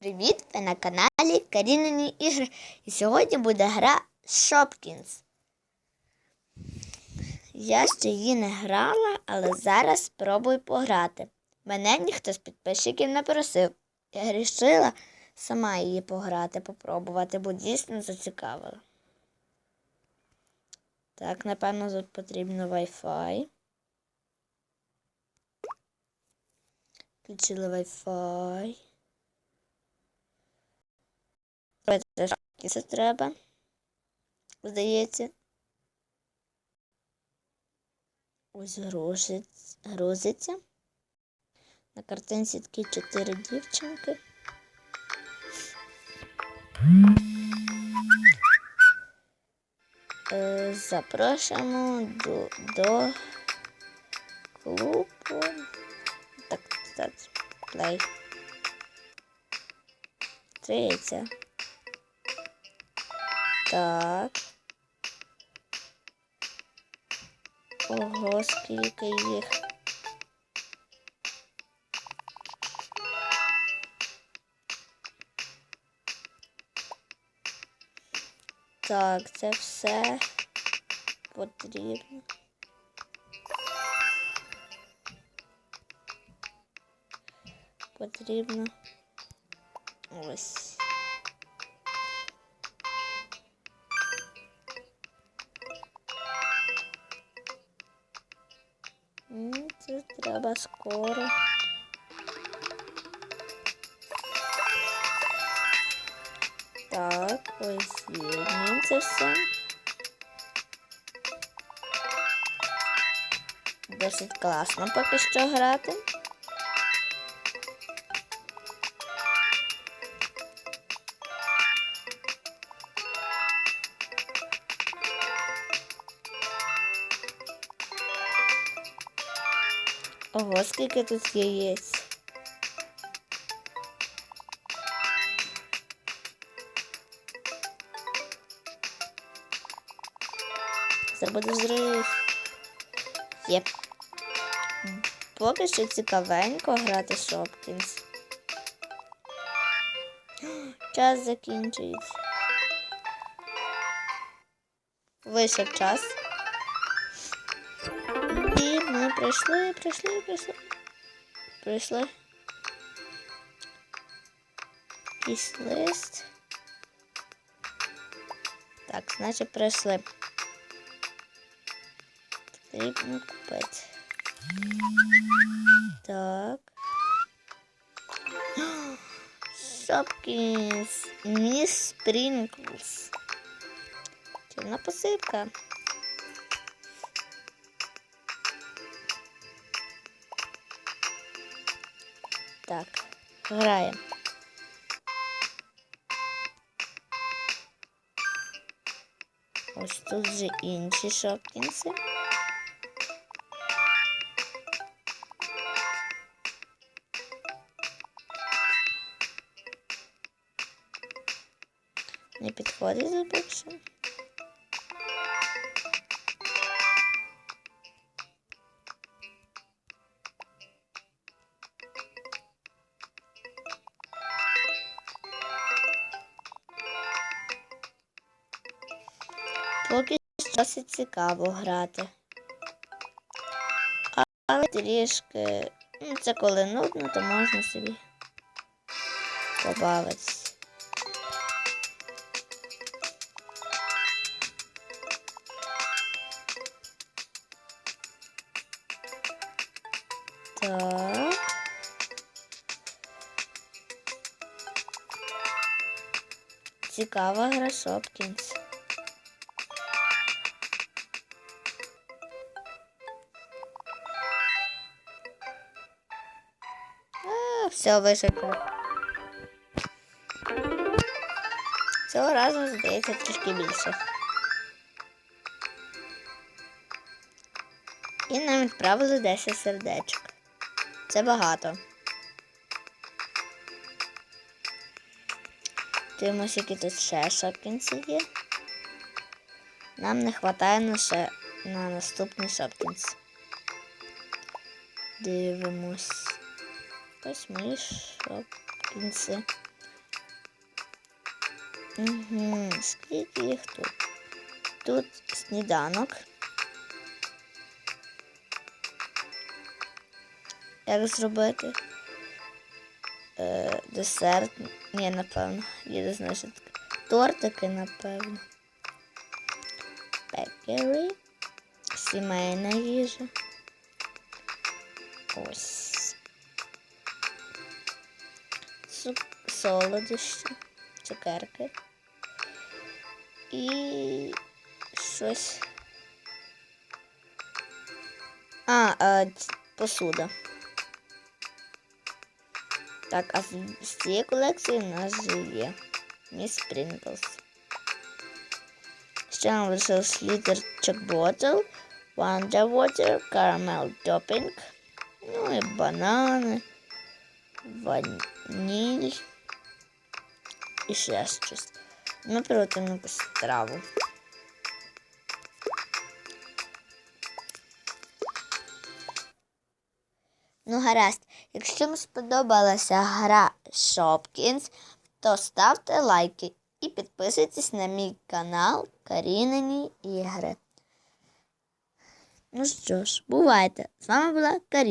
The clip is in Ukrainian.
Привіт! Ви на каналі Карінині ігри. І сьогодні буде гра Shopkins. Я ще її не грала, але зараз спробую пограти. Мене ніхто з підписчиків не просив. Я вирішила сама її пограти, попробувати, бо дійсно зацікавила. Так, напевно, тут потрібно Wi-Fi. Включили Wi-Fi. Це треба. Здається. Ось грузиться. На картинці такі чотири дівчинки. Е, Запрошуємо до, до клубу. Так, так, плей. Третя. Так. Ого, скільки їх. Так, це все потрібно. Потрібно ось. Треба скоро. Так, ось це все. Досить класно поки що грати. Ого, скільки тут яєць. Це буде зрив. Є. Поки що цікавенько грати Шопкінс. Час закінчується. Вийшов час. І ми прийшли, прийшли, прийшли. Прийшли. Якийсь лист. Так, значить прийшли. Потрібно купити. Так. Шопкінс. Міс Спрінклс. Чорна посипка. Так, граємо. Ось тут вже інші шопкінси. Не підходить забивши. Поки що досить цікаво грати. Але трішки, ну, це коли нудно, то можна собі побавитись. Так. Цікава гра Шопкінс. Все, вишикав. Цього разу, здається, трішки більше. І нам відправили 10 сердечок. Це багато. Дивимося, які тут ще шопкінси є. Нам не вистачає на ще на наступний шопкінс. Дивимось. Мої шопкінси. Угу. Скільки їх тут? Тут сніданок. Як зробити? Е, десерт. Ні, напевно. Знаю, що таке. Тортики, напевно. Бекері. Сімейна їжа. Ось. Солодощі. Цукерки. І щось. А, а ц- посуда. Так, а з, з цієї колекції у нас же є Міс Принглс. Ще нам лишився літер Chuck Bottle, Wonder Water, Caramel Topping, ну і банани, Ваніль і ще щось. Ми приготуємо якусь страву. Ну, гаразд, якщо вам сподобалася гра Shopkins, то ставте лайки і підписуйтесь на мій канал Карінині ігри. Ну що ж, бувайте! З вами була Каріна.